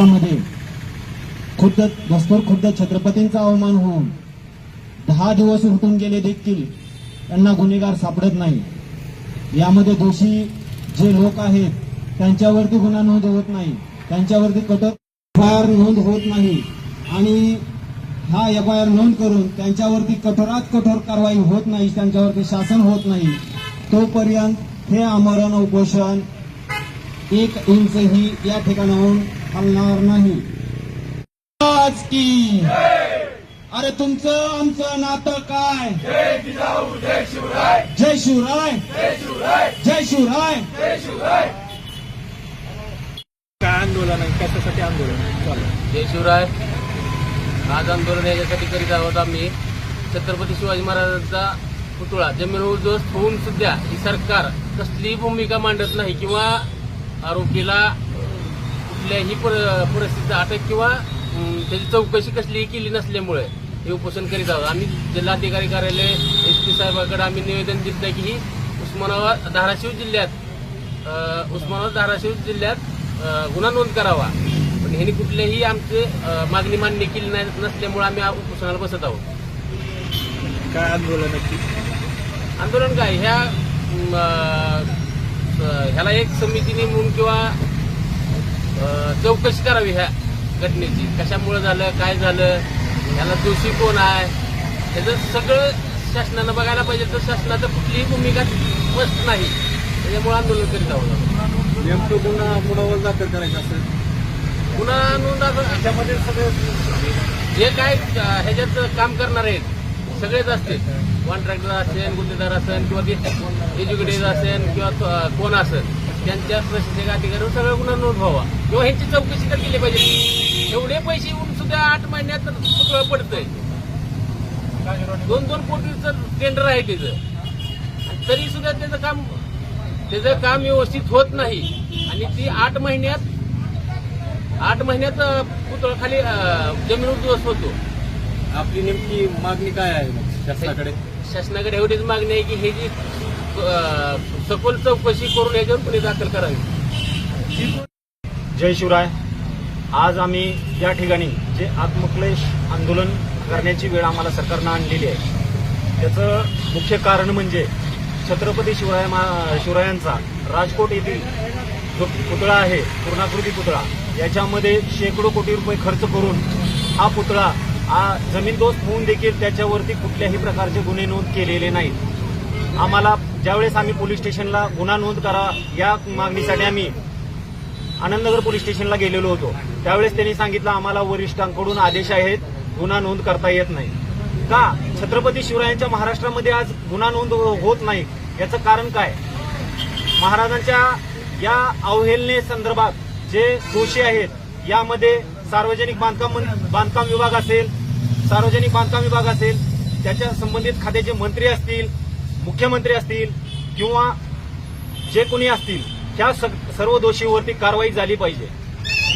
मध्ये खुद्द दस्तूर खुद्द छत्रपतींचा अवमान होऊन दहा दिवस उठून गेले देखील त्यांना गुन्हेगार सापडत नाही. यामध्ये दोषी जे लोक आहेत त्यांच्यावरती गुन्हा नोंद होत नाही त्यांच्यावरती कठोर एफ आय आर नोंद होत नाही आणि हा एफ आय आर नोंद करून त्यांच्यावरती कठोरात कठोर कारवाई होत नाही त्यांच्यावरती शासन होत नाही तोपर्यंत हे आमरण उपोषण एक इंचही या ठिकाणाहून हलणार नाही. आज की? अरे तुमचं आमचं नातं काय? जय शिवराय. जय शिवराय. काय आंदोलन आहे? कशासाठी आंदोलन? जय शिवराय. आज आंदोलन याच्यासाठी करीत आहोत आम्ही. छत्रपती शिवाजी महाराजांचा पुतळा जमीन उद्ध्वस्त होऊन सुद्धा ही सरकार कसलीही भूमिका मांडत नाही किंवा आरोपीला कुठल्याही पर- परिस्थितीत अटक किंवा त्याची चौकशी कसलीही केली नसल्यामुळे हे उपोषण करीत आहोत. आम्ही जिल्हाधिकारी कार्यालय एस पी साहेबांकडे आम्ही निवेदन दिलं की ही उस्मानाबाद धाराशिव जिल्ह्यात उस्मानाबाद धाराशिव जिल्ह्यात गुन्हा नोंद करावा. पण ह्यांनी कुठल्याही आमचे मागणी मान्य केली नाही नसल्यामुळे आम्ही उपोषणाला बसत आहोत. काय आंदोलन आंदोलन काय? ह्या ह्याला एक समिती नेमून किंवा चौकशी करावी ह्या घटनेची. कशामुळे झालं काय झालं ह्याला दोषी कोण आहे? ह्याचं सगळं शासनानं बघायला पाहिजे. तर शासनाचं कुठलीही भूमिका स्पष्ट नाही. त्याच्यामुळे आंदोलन करीत आहोत. नेमकं गुन्हा कुणावर दाखल करायचं असेल? पुन्हा नोंद असं- त्याच्यामध्ये सगळे जे काय ह्याच्यात काम करणार आहेत सगळेच असतील. कॉन्ट्रॅक्टर असेल गुन्हेगार असेल किंवा एज्युकेटेड असेल किंवा कोण असेल. त्यांच्या प्रशासनिक अधिकाऱ्यावर सगळं गुन्हा नोंद व्हावा. किंवा ह्यांची चौकशी तर केली पाहिजे. एवढे पैसे येऊन सुद्धा आठ महिन्यात पुतळं पडतंय. दोन दोन कोटीचं टेंडर आहे त्याचं तरी सुद्धा त्याचं काम त्याचं काम व्यवस्थित होत नाही. आणि ती आठ महिन्यात आठ महिन्यात पुतळा खाली जमीन उद्ध्वस्त होतो. आपली नेमकी मागणी काय आहे शासनाकडे? शासनाकडे एवढीच मागणी आहे की हे जी सखोल चौकशी करून याच्यावर गुन्हे दाखल करावे. जय शिवराय. आज आम्ही या ठिकाणी जे आत्मक्लेश आंदोलन करण्याची वेळ आम्हाला सरकारनं आणलेली आहे त्याचं मुख्य कारण म्हणजे छत्रपती शिवराय मा- शिवरायांचा राजकोट येथील जो पुतळा आहे पूर्णाकृती पुतळा याच्यामध्ये शेकडो कोटी रुपये खर्च करून हा पुतळा हा जमीनदोस्त होऊन देखील त्याच्यावरती कुठल्याही प्रकारचे गुन्हे नोंद केलेले नाहीत. आम्हाला ज्यावेळेस आम्ही पोलीस स्टेशनला गुन्हा नोंद करा या मागणीसाठी आम्ही आनंदनगर पोलीस स्टेशनला गेलेलो होतो. त्यावेळेस त्यांनी सांगितलं आम्हाला वरिष्ठांकडून आदेश आहेत गुन्हा नोंद करता येत नाही. का? छत्रपती शिवरायांच्या महाराष्ट्रामध्ये आज गुन्हा नोंद हो-, होत नाही. याचं कारण काय? महाराजांच्या या अवहेलने संदर्भात जे दोषी आहेत यामध्ये सार्वजनिक बांधकाम बांधकाम विभाग असेल सार्वजनिक बांधकाम विभाग असेल त्याच्या संबंधित खात्याचे मंत्री असतील मुख्यमंत्री असतील किंवा जे कोणी असतील त्या सर्व दोषीवरती कारवाई झाली पाहिजे.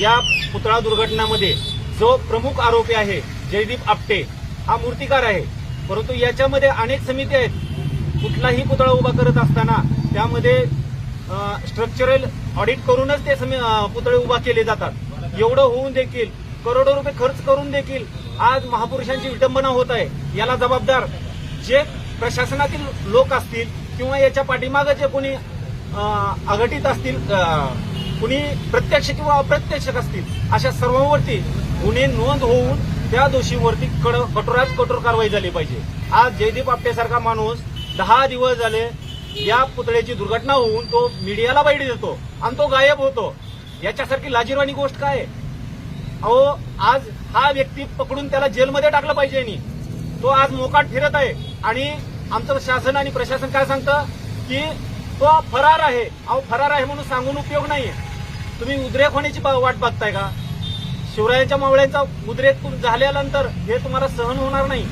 या पुतळा दुर्घटनामध्ये जो प्रमुख आरोपी आहे जयदीप आपटे हा मूर्तिकार आहे. परंतु याच्यामध्ये अनेक समिती आहेत. कुठलाही पुतळा उभा करत असताना त्यामध्ये स्ट्रक्चरल ऑडिट करूनच ते समी- पुतळे उभा केले जातात. एवढं होऊन देखील करोडो रुपये खर्च करून देखील आज महापुरुषांची विटंबना होत आहे. याला जबाबदार जे प्रशासनातील लोक असतील किंवा याच्या पाठीमागे जे कोणी अं, अघटित असतील कुणी प्रत्यक्ष किंवा अप्रत्यक्ष असतील अशा सर्वांवरती गुन्हे नोंद होऊन त्या दोषींवरती कड- कठोरात कठोर कारवाई झाली पाहिजे. आज जयदीप आपटेसारखा माणूस दहा दिवस झाले या पुतळ्याची दुर्घटना होऊन तो मीडियाला बैठी देतो आणि तो गायब होतो. याच्यासारखी लाजीरवाणी गोष्ट काय? आहे? अहो आज हा व्यक्ती पकडून त्याला जेलमध्ये टाकलं पाहिजे तो आज मोकाट फिरत आहे आणि आमचं शासन आणि प्रशासन काय सांगतं? की तो फरार आहे. अहो फरार आहे म्हणून सांगून उपयोग नाहीये. तुम्ही उद्रेक होण्याची बा- वाट बघताय का? शिवरायांच्या मावळ्यांचा उद्रेक झाल्यानंतर हे तुम्हाला सहन होणार नाही.